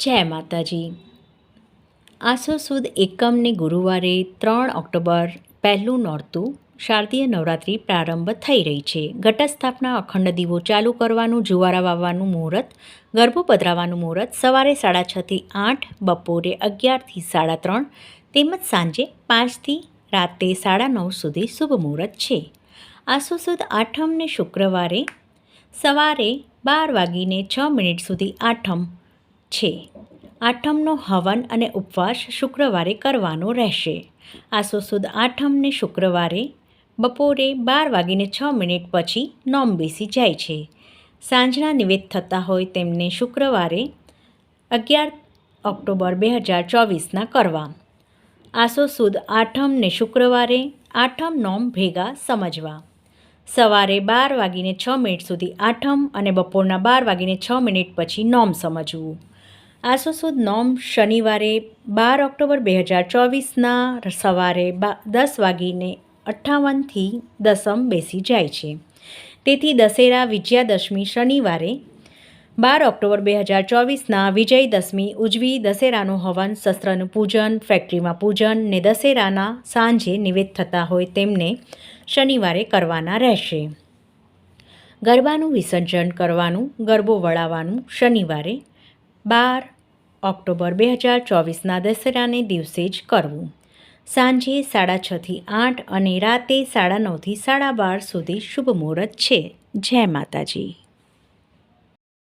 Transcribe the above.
જય માતાજી. આસો સુદ એકમને ગુરુવારે ત્રણ ઓક્ટોબર પહેલું નોરતું શારદીય નવરાત્રિ પ્રારંભ થઈ રહી છે. ઘટસ્થાપના અખંડ દીવો ચાલુ કરવાનું, જુવારા વાવવાનું મુહૂર્ત, ગરબો પધરાવાનું મુહૂર્ત સવારે સાડા છથી આઠ, બપોરે અગિયારથી સાડા ત્રણ, તેમજ સાંજે પાંચથી રાતે સાડા નવ સુધી શુભ મુહૂર્ત છે. આસો સુદ આઠમને શુક્રવારે સવારે બાર વાગીને છ મિનિટ સુધી આઠમ છે. આઠમનો હવન અને ઉપવાસ શુક્રવારે કરવાનો રહેશે. આસો સુદ આઠમને શુક્રવારે બપોરે બાર વાગીને છ મિનિટ પછી નોમ બેસી જાય છે. સાંજના નિવેદ થતા હોય તેમને શુક્રવારે અગિયાર ઓક્ટોબર બે હજાર ચોવીસના કરવા. આસો સુદ આઠમને શુક્રવારે આઠમ નોમ ભેગા સમજવા. સવારે બાર વાગીને છ મિનિટ સુધી આઠમ અને બપોરના બાર વાગીને છ મિનિટ પછી નોમ સમજવું. આસો સુદ નોમ શનિવારે બાર ઓક્ટોબર બે હજાર ચોવીસના સવારે બા, દસ વાગીને અઠ્ઠાવનથી દસમ બેસી જાય છે. તેથી દશેરા વિજયાદશમી શનિવારે બાર ઓક્ટોબર બે હજાર ચોવીસના વિજયદશમી ઉજવી દશેરાનું હવન, શસ્ત્રનું પૂજન, ફેક્ટરીમાં પૂજન ને દશેરાના સાંજે નિવેદ થતા હોય તેમને શનિવારે કરવાના રહેશે. ગરબાનું વિસર્જન કરવાનું, ગરબો વળાવવાનું શનિવારે બાર ઓક્ટોબર બે હજાર ચોવીસના દશેરાને દિવસે જ કરવું. સાંજે સાડા છથી આઠ અને રાતે સાડા નવથી સાડા બાર સુધી શુભ મુહૂર્ત છે. જય માતાજી.